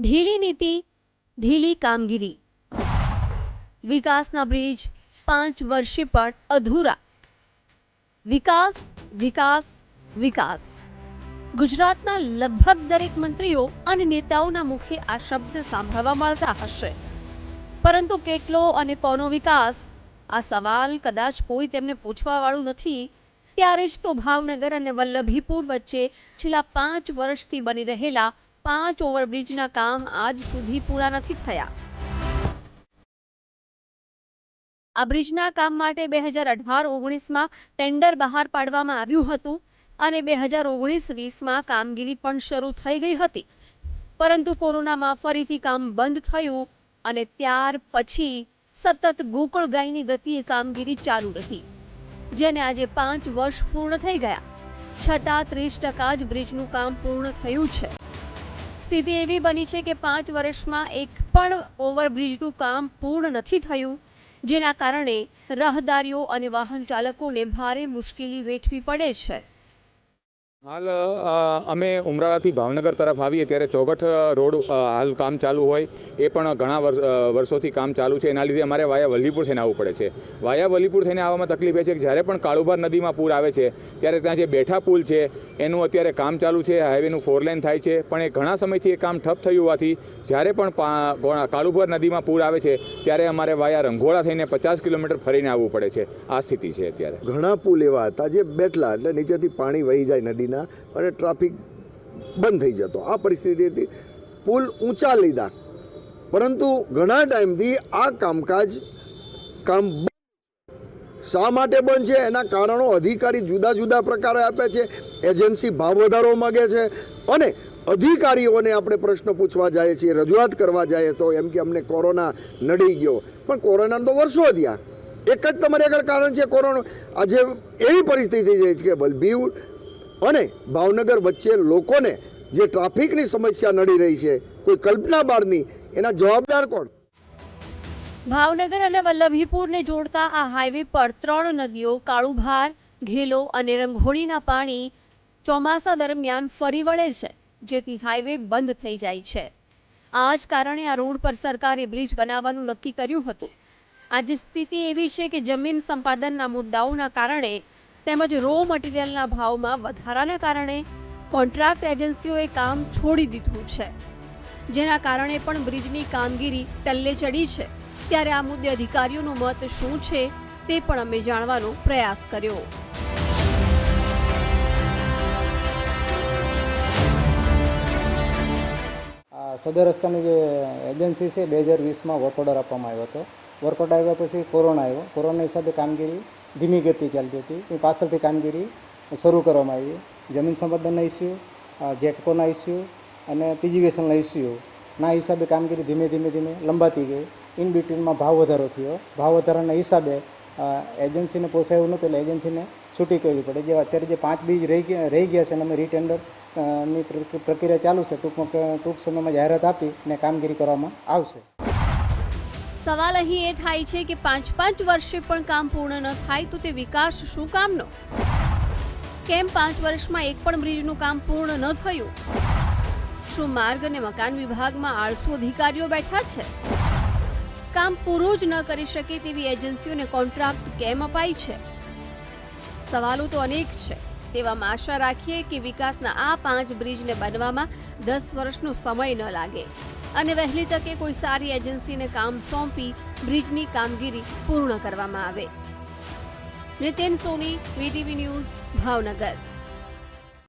ઢીલી નીતિ, ઢીલી કામગીરી. વિકાસના બ્રિજ પાંચ વર્ષે પણ અધૂરા. વિકાસ વિકાસ વિકાસ. ગુજરાતના લગભગ દરેક મંત્રીઓ અને નેતાઓના મુખે આ શબ્દ સાંભળવા મળતા હશે. પરંતુ કેટલો અને કોનો વિકાસ? આ સવાલ કદાચ કોઈ તેમને પૂછવા વાળું નથી. ત્યારે જ તો ભાવનગર અને વલ્લભીપુર વચ્ચે છેલ્લા પાંચ વર્ષથી બની રહેલા પાંચ ઓવરબ્રિજના કામ આજ સુધી પૂરા નથી થયા. આ બ્રિજના કામ માટે બે હજાર અઢાર ઓગણીસમાં ટેન્ડર બહાર પાડવામાં આવ્યું હતું અને બે હજાર ઓગણીસ વીસમાં કામગીરી પણ શરૂ થઈ ગઈ હતી. પરંતુ કોરોનામાં ફરીથી કામ બંધ થયું અને ત્યાર પછી સતત ગોકળ ગાયની ગતિએ કામગીરી ચાલુ રહી, જેને આજે પાંચ વર્ષ પૂર્ણ થઈ ગયા. છતાં ત્રીસ ટકા જ બ્રિજનું કામ પૂર્ણ થયું છે. સ્થિતિ એવી બની છે કે પાંચ વર્ષમાં એક પણ ઓવરબ્રિજનું કામ પૂર્ણ નથી થયું, જેના કારણે રાહદારીઓ અને વાહન ચાલકોને ભારે મુશ્કેલી વેઠવી પડે છે. હાલ અમે ઉમરાળાથી ભાવનગર તરફ આવીએ ત્યારે ચોગઠ રોડ હાલ કામ ચાલુ હોય એ પણ ઘણા વર્ષ વર્ષોથી કામ ચાલુ છે. એના લીધે અમારે વાયા વલ્લીપુર થઈને આવવું પડે છે. વાયા વલ્લીપુર થઈને આવવામાં તકલીફ એ છે કે જ્યારે પણ કાળુભાર નદીમાં પૂર આવે છે, ત્યારે ત્યાં જે બેઠા પુલ છે, એનું અત્યારે કામ ચાલુ છે. હાઈવેનું ફોર લેન થાય છે. પણ એ ઘણા સમયથી એ કામ ઠપ થયું હોવાથી જ્યારે પણ કાળુભાર નદીમાં પૂર આવે છે, ત્યારે અમારે વાયા રંઘોળા થઈને પચાસ કિલોમીટર ફરીને આવવું પડે છે. આ સ્થિતિ છે અત્યારે. ઘણા પુલ એવા હતા જે બેઠલા, એટલે નીચેથી પાણી વહી જાય નદીના અને ટ્રાફિક બંધ થઈ જતો. આ પરિસ્થિતિ હતી. પુલ ઊંચા લીધા પરંતુ ઘણા ટાઈમથી આ કામકાજ કામ શા માટે બંધ છે? એના કારણો અધિકારી જુદા જુદા પ્રકારે આપે છે. એજન્સી ભાવ વધારો માગે છે. અને અધિકારીઓને આપણે પ્રશ્ન પૂછવા જઈએ છીએ, રજૂઆત કરવા જઈએ તો એમ કે અમને કોરોના નડી ગયો. પણ કોરોના તો વર્ષો થયા. એક જ તમારી આગળ કારણ છે કોરોના. આજે એવી પરિસ્થિતિ છે કે બલભીર અને ભાવનગર વચ્ચે લોકોને જે ટ્રાફિકની સમસ્યા નડી રહી છે, કોઈ કલ્પના બહારની એના જવાબદાર કોણ? ભાવનગર અને વલ્લભીપુરને જોડતા આ હાઈવે પર ત્રણ નદીઓ, કાળુભાર, ઘેલો અને રંઘોળીના પાણી ચોમાસા દરમિયાન ફરી વળે છે, જેથી હાઈવે બંધ થઈ જાય છે. આ જ કારણે આ રોડ પર સરકારે બ્રિજ બનાવવાનું નક્કી કર્યું હતું. આજે સ્થિતિ એવી છે કે જમીન સંપાદનના મુદ્દાઓના કારણે તેમજ રો મટીરિયલના ભાવમાં વધારાના કારણે કોન્ટ્રાક્ટ એજન્સીઓએ કામ છોડી દીધું છે. જેના કારણે પણ બ્રિજની કામગીરી ટલ્લે ચડી છે. ત્યારે આ મુદ્દે અધિકારીઓનો મત શું છે તે પણ અમે જાણવાનો પ્રયાસ કર્યો. સદર રસ્તાની જે એજન્સી છે, બે હજાર વીસમાં વર્ક ઓર્ડર આપવામાં આવ્યો હતો. વર્ક ઓર્ડર આવ્યા પછી કોરોના આવ્યો. કોરોના હિસાબે કામગીરી ધીમી ગતિ ચાલતી હતી. એ પાછળથી કામગીરી શરૂ કરવામાં આવી. જમીન સંપાદનના ઇસ્યુ જેટકોના ઇસ્યુ અને પીજીવીએસએલના ઇસ્યુ ના હિસાબે કામગીરી ધીમે ધીમે ધીમે લંબાતી ગઈ. ઇન બિટવીનમાં ભાવ વધારો થયો. ભાવ વધારાના હિસાબે એજન્સીને પોસાયું નહોતું એટલે એજન્સીને છૂટી કરવી પડે. જે અત્યારે જે પાંચ બીજ રહી ગયા રહી ગયા છે અને અમે રીટેન્ડરની પ્રક્રિયા ચાલુ છે. ટૂંકમાં ટૂંક સમયમાં જાહેરાત આપી અને કામગીરી કરવામાં આવશે. સવાલ અહીં એ થાય છે કે પાંચ પાંચ વર્ષે પણ કામ પૂર્ણ ન થાય તો તે વિકાસ શું કામનો? કેમ પાંચ વર્ષમાં એક પણ બ્રિજનું કામ પૂર્ણ ન થયું? શું માર્ગ અને મકાન વિભાગમાં આળસુ અધિકારીઓ બેઠા છે? કામ પૂરું જ ન કરી શકે તેવી એજન્સીઓને કોન્ટ્રાક્ટ કેમ અપાય છે? સવાલો તો અનેક છે. તેવામાં આશા રાખીએ કે વિકાસના આ પાંચ બ્રિજને બનવામાં દસ વર્ષનો સમય ન લાગે. અને વહેલી તકે કોઈ સારી એજન્સીને કામ સોંપી બ્રિજની કામગીરી પૂર્ણ કરવામાં આવે. Nitin Soni, VTV news, Bhavnagar.